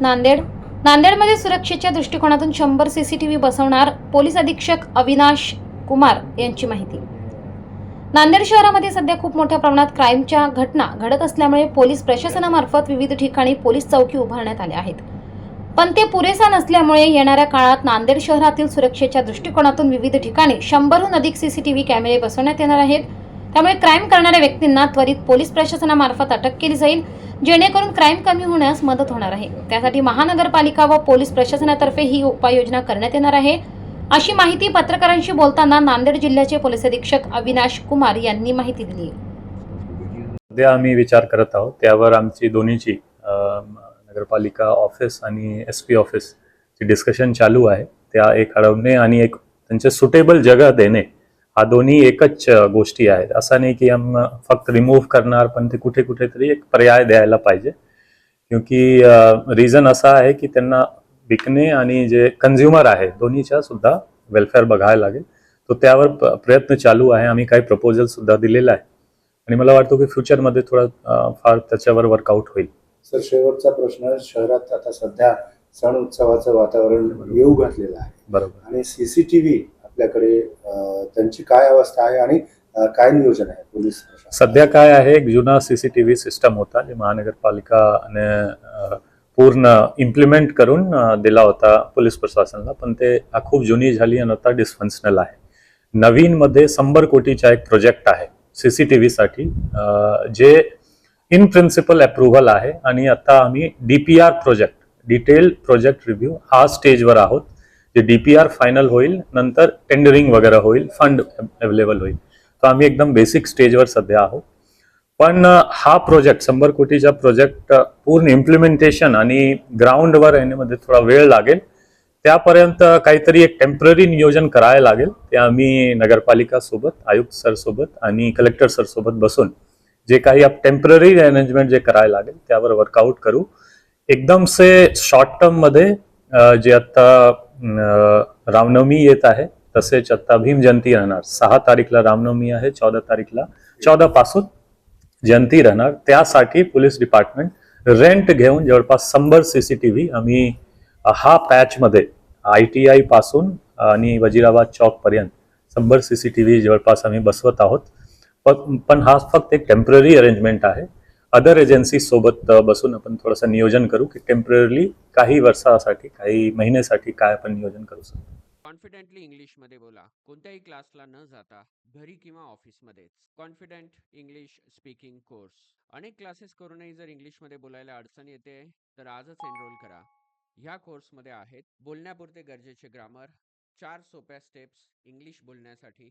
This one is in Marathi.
नांदेड. नांदेडमध्ये सुरक्षेच्या दृष्टिकोनातून शंभर सी सी टी व्ही बसवणार पोलीस अधीक्षक अविनाश कुमार यांची माहिती. नांदेड शहरामध्ये सध्या खूप मोठ्या प्रमाणात क्राईमच्या घटना घडत असल्यामुळे पोलीस प्रशासनामार्फत विविध ठिकाणी पोलीस चौकी उभारण्यात आल्या आहेत. पण ते पुरेसा नसल्यामुळे येणाऱ्या काळात नांदेड शहरातील सुरक्षेच्या दृष्टिकोनातून विविध ठिकाणी शंभरहून अधिक सीसीटीव्ही कॅमेरे बसवण्यात येणार आहेत. त्यामुळे क्राईम करणाऱ्या व्यक्तींना त्वरित पोलीस प्रशासनामार्फत अटक केली जाईल. जेणेकरून क्राईम कमी होण्यास मदत होणार आहे. त्यासाठी महानगरपालिका व पोलीस प्रशासनातर्फे ही उपाययोजना करण्यात येणार आहे. अशी माहिती पत्रकारांशी बोलताना नांदेड जिल्ह्याचे पोलीस अधीक्षक अविनाश कुमार यांनी माहिती दिली सध्या आम्ही विचार करत आहोत. त्यावर आमची दोन्हीची नगरपालिका ऑफिस आणि एस पी ऑफिसची डिस्कशन चालू आहे. त्या एक अडवणे आणि एक त्यांचे सुटेबल जगा देणे हा दोन्ही एकच गोष्टी आहेत. असं नाही की आम फक्त रिमूव्ह करणार पण ते कुठे कुठेतरी एक पर्याय द्यायला पाहिजे. क्योंकि रिझन असा आहे की त्यांना विकणे आणि जे कन्झ्युमर आहे दोन्हीच्या सुद्धा वेलफेअर बघायला लागेल. तो त्यावर प्रयत्न चालू आहे. आम्ही काही प्रपोजल सुद्धा दिलेला आहे. आणि मला वाटतं की फ्युचरमध्ये थोडा फार त्याच्यावर वर्कआउट होईल. सर शेवटचा प्रश्न शहरात आता सध्या सण उत्सवाचं वातावरण येऊ घातलेलं आहे. बरोबर. आणि सीसीटीव्ही आपल्याकडे त्यांची काय अवस्था आहे आणि काय नियोजन आहे पोलीस सध्या काय आहे एक जुना सीसीटीव्ही सिस्टम होता जे महानगरपालिकाने पूर्ण इम्प्लिमेंट करून दिला होता पोलीस प्रशासनाला पण ते खूप जुनी झाली आणि आता डिस्फंक्शनल आहे. नवीन मध्ये शंभर कोटीचा एक प्रोजेक्ट आहे सीसीटीव्ही साठी व्हीसाठी जे इन प्रिन्सिपल अप्रुव्हल आहे आणि आता आम्ही DPR project detail project review हा स्टेजवर आहोत. जे डीपीआर फायनल होईल नंतर टेंडरिंग वगैरे होईल फंड अवेलेबल होईल. तर आम्ही एकदम बेसिक स्टेजवर सध्या आहोत. पण हा प्रोजेक्ट शंभर कोटीचा प्रोजेक्ट पूर्ण इम्प्लिमेंटेशन आणि ग्राउंडवर येण्यामध्ये थोडा वेळ लागेल. त्यापर्यंत काहीतरी एक टेंपररी नियोजन करायला लागेल. ते आम्ही नगरपालिका सोबत आयुक्त सर सोबत आणि कलेक्टर सर सोबत बसून जे काही आप टेंपररी अरेंजमेंट जे करायला लागेल त्यावर वर्कआउट करू. एकदम से शॉर्ट टर्ममध्ये जे आता रामनवमी येत आहे. तसेच आता भीम जयंती राहणार. सहा तारीखला रामनवमी आहे चौदा तारीखला चौदा पासून जयंती राहणार. त्यासाठी पोलीस डिपार्टमेंट रेंट घेऊन जवळपास शंभर व्ही आम्ही हा पॅचमध्ये आय टी आयपासून आणि Wazirabad C C T V जवळपास आम्ही बसवत आहोत. पण पण हा फक्त एक टेंपररी अरेंजमेंट आहे. अदर एजन्सी सोबत बसून आपण थोडंसं नियोजन करू की टेंपररी काही वर्षासाठी काही महिन्यासाठी काय आपण नियोजन करू शकतो. कॉन्फिडेंटली इंग्लिशमध्ये बोला. कोणत्याही क्लासला न जाता घरी किंवा ऑफिसमध्येच कॉन्फिडंट इंग्लिश स्पीकिंग कोर्स. अनेक क्लासेस करूनही जर इंग्लिशमध्ये बोलायला अडचण येते तर आजच एनरोल करा. ह्या कोर्समध्ये आहेत बोलण्यापुरते गरजेचे ग्रामर चार सोप्या स्टेप्स इंग्लिश बोलण्यासाठी